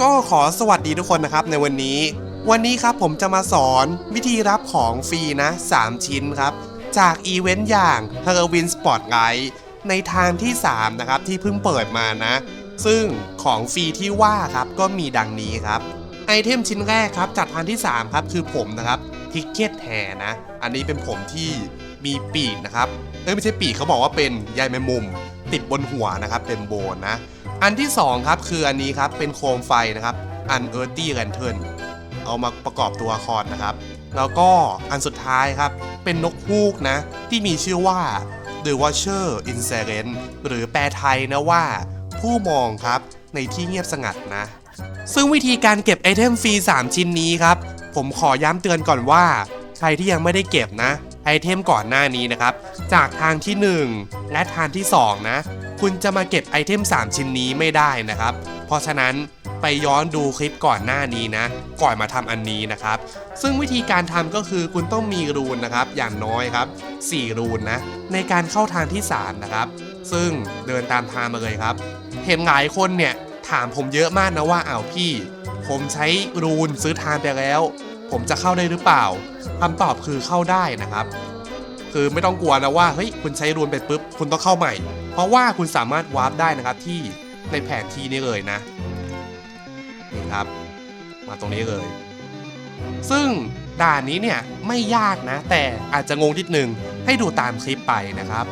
ก็ขอสวัสดีทุกคนนะครับในวันนี้ วันนี้ครับผมจะมาสอนวิธีรับของฟรีนะ 3 ชิ้นครับ จากอีเวนต์อย่าง Halloween Spotlight ในทางที่ 3 นะครับ ที่เพิ่งเปิดมานะ ซึ่งของฟรีที่ว่าครับก็มีดังนี้ครับ ไอเทมชิ้นแรกครับจากทางที่ 3 ครับ คือผมนะครับทิกเก็ตแห่นะ อันนี้เป็นผมที่มีปีกนะครับเอ้ยไม่ใช่ปีกเขาบอกว่าเป็นใยแมงมุม ติดบนหัวนะครับเป็นโบนนะ อันที่ 2 ครับคืออันนี้ครับเป็นโคมไฟนะครับอันเออร์ตี้แลนเทิร์นเอามาประกอบตัวละครนะครับ แล้วก็อันสุดท้ายครับ เป็นนกฮูกนะ ที่มีชื่อว่า The Watcher in Silence หรือแปลไทยนะว่า ผู้มองครับในที่เงียบสงัดนะ ซึ่งวิธีการเก็บไอเทมฟรี 3 ชิ้นนี้ครับ ผมขอย้ำเตือนก่อนว่า ใครที่ยังไม่ได้เก็บนะไอเทมก่อนหน้านี้นะครับ จากทางที่ 1 และทางที่ 2 นะ คุณจะมาเก็บไอเทม 3 ชิ้นนี้ไม่ได้นะครับ เพราะฉะนั้นไปย้อนดูคลิปก่อนหน้านี้นะ ก่อนมาทำอันนี้นะครับ ซึ่งวิธีการทำก็คือคุณต้องมีรูนนะครับ อย่างน้อยครับ 4 รูนนะ ในการเข้าทางที่3นะครับ ซึ่งเดินตามทางมาเลยครับ เห็นหลายคนเนี่ยถามผมเยอะมากนะว่าอ้าวพี่ ผมใช้รูนซื้อทางไปแล้ว ผมจะเข้าได้หรือเปล่าคำตอบคือเข้าได้นะครับ คือไม่ต้องกลัวนะว่าเฮ้ยคุณใช้รูนไปปุ๊บคุณต้องเข้าใหม่ เพราะว่าคุณสามารถวาร์ปได้นะครับที่ในแผนที่นี้เลยนะนี่ครับ มาตรงนี้เลย ซึ่งด่านนี้เนี่ยไม่ยากนะ แต่อาจจะงงนิดนึงให้ดูตามคลิปไปนะครับ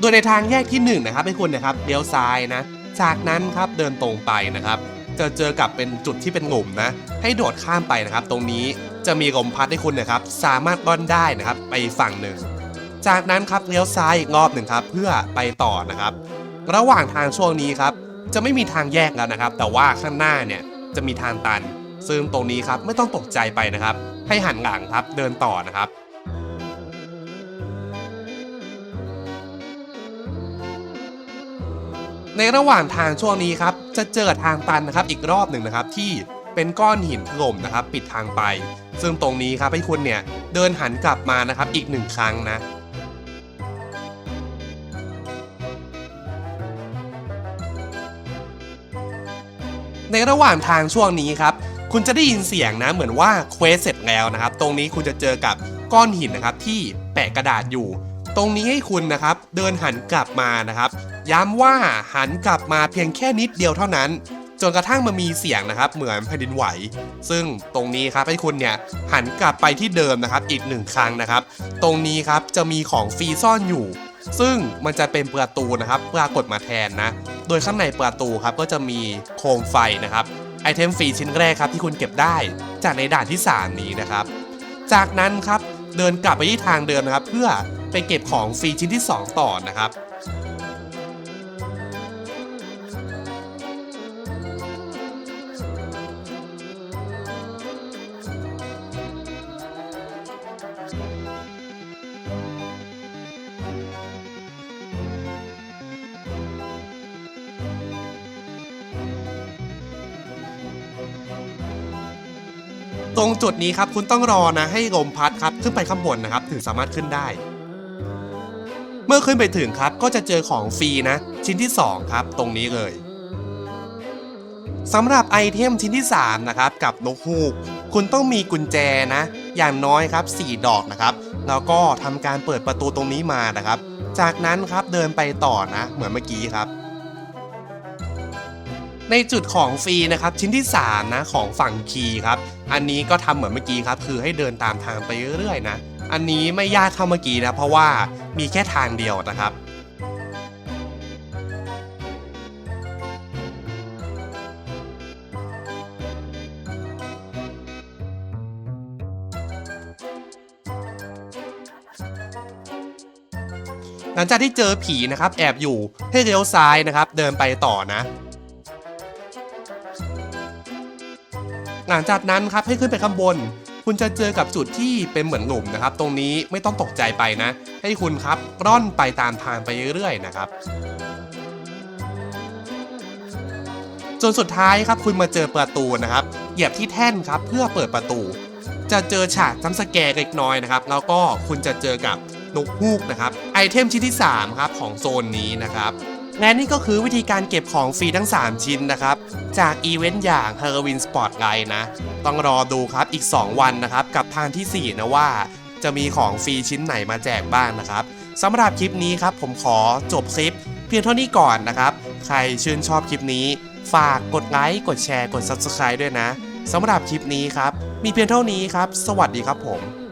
โดยในทางแยกที่1นงนะครับให้คุณนะครับเลี้ยวซ้ายนะ จากนั้นครับเดินตรงไปนะครับ จะเจอกับเป็นจุดที่เป็นหลุมนะ ให้โดดข้ามไปนะครับ ตรงนี้จะมีลมพัดให้คุณนะครับ สามารถล่อนได้นะครับ ไปฝั่งหนึ่ง จากนั้นครับเลี้ยวซ้ายอีกรอบหนึ่งครับเพื่อไปต่อนะครับ ระหว่างทางช่วงนี้ครับจะไม่มีทางแยกแล้วนะครับ แต่ว่าข้างหน้าเนี่ยจะมีทางตัน ซึ่งตรงนี้ครับไม่ต้องตกใจไปนะครับ ให้หันหลังครับเดินต่อนะครับในระหว่างทางช่วงนี้ครับจะเจอทางตันนะครับอีกรอบหนึ่งนะครับที่เป็นก้อนหินถล่มนะครับ ปิดทางไป ซึ่งตรงนี้ครับให้คุณเนี่ยเดินหันกลับมานะครับอีกหนึ่งครั้งนะ ในระหว่างทางช่วงนี้ครับ คุณจะได้ยินเสียงนะเหมือนว่าเควสเสร็จแล้วนะครับ ตรงนี้คุณจะเจอกับก้อนหินนะครับที่แปะกระดาษอยู่ ตรงนี้ให้คุณนะครับเดินหันกลับมานะครับ ย้ำว่าหันกลับมาเพียงแค่นิดเดียวเท่านั้นจนกระทั่งมันมีเสียงนะครับ เหมือนแผ่นดินไหว ซึ่งตรงนี้ครับให้คุณเนี่ยหันกลับไปที่เดิมนะครับ อีกหนึ่งครั้งนะครับ ตรงนี้ครับจะมีของฟรีซ่อนอยู่ ซึ่งมันจะเป็นประตูนะครับปรากฏมาแทนนะ โดยข้างในประตูครับก็จะมีโคมไฟนะครับไอเทมฟรีชิ้นแรกครับที่คุณเก็บได้จากในด่านที่ 3 นี้นะครับ จากนั้นครับเดินกลับไปที่ทางเดิมนะครับ เพื่อไปเก็บของฟรีชิ้นที่ 2 ต่อนะครับ ตรงจุดนี้ครับคุณต้องรอนะให้ลมพัดครับขึ้นไปข้างบนนะครับถึงสามารถขึ้นได้ เมื่อขึ้นไปถึงครับก็จะเจอของฟรีนะ ชิ้นที่ 2 ครับ ตรงนี้เลยสำหรับไอเทมชิ้นที่ 3 นะครับ กับนกฮูก คุณต้องมีกุญแจนะ อย่างน้อยครับ 4 ดอกนะครับ แล้วก็ทำการเปิดประตูตรงนี้มานะครับ จากนั้นครับเดินไปต่อนะ เหมือนเมื่อกี้ครับ ในจุดของฟรีนะครับ ชิ้นที่ 3 นะ ของฝั่งคีครับ อันนี้ก็ทำเหมือนเมื่อกี้ครับ คือให้เดินตามทางไปเรื่อยๆนะ อันนี้ไม่ยากเท่าเมื่อกี้นะ เพราะว่ามีแค่ทางเดียวนะครับหลังจากที่เจอผีนะครับ แอบอยู่ให้เลี้ยวซ้ายนะครับ เดินไปต่อนะ หลังจากนั้นครับให้ขึ้นไปข้างบน คุณจะเจอกับจุดที่เป็นเหมือนหลุมนะครับ ตรงนี้ไม่ต้องตกใจไปนะ ให้คุณครับร่อนไปตามทางไปเรื่อยๆนะครับจนสุดท้ายครับคุณมาเจอประตูนะครับเหยียบที่แท่นครับเพื่อเปิดประตู จะเจอฉากจัมป์สแกร์เล็กน้อยนะครับ แล้วก็คุณจะเจอกับนกฮูกนะครับ ไอเทมชิ้นที่ 3 ครับ ของโซนนี้นะครับ และนี่ก็คือวิธีการเก็บของฟรีทั้ง 3 ชิ้นนะครับ จากอีเวนต์อย่าง Halloween Spot Guide นะ ต้องรอดูครับอีก 2 วันนะครับ กับทางทีสี่ 4 นะว่า จะมีของฟรีชิ้นไหนมาแจกบ้างนะครับสำหรับคลิปนี้ครับผมขอจบคลิป เพียงเท่านี้ก่อนนะครับ ใครชื่นชอบคลิปนี้ ฝากกดไลค์กดแชร์กด Subscribe ด้วยนะสำหรับคลิปนี้ครับมีเพียงเท่านี้ครับ สวัสดีครับผม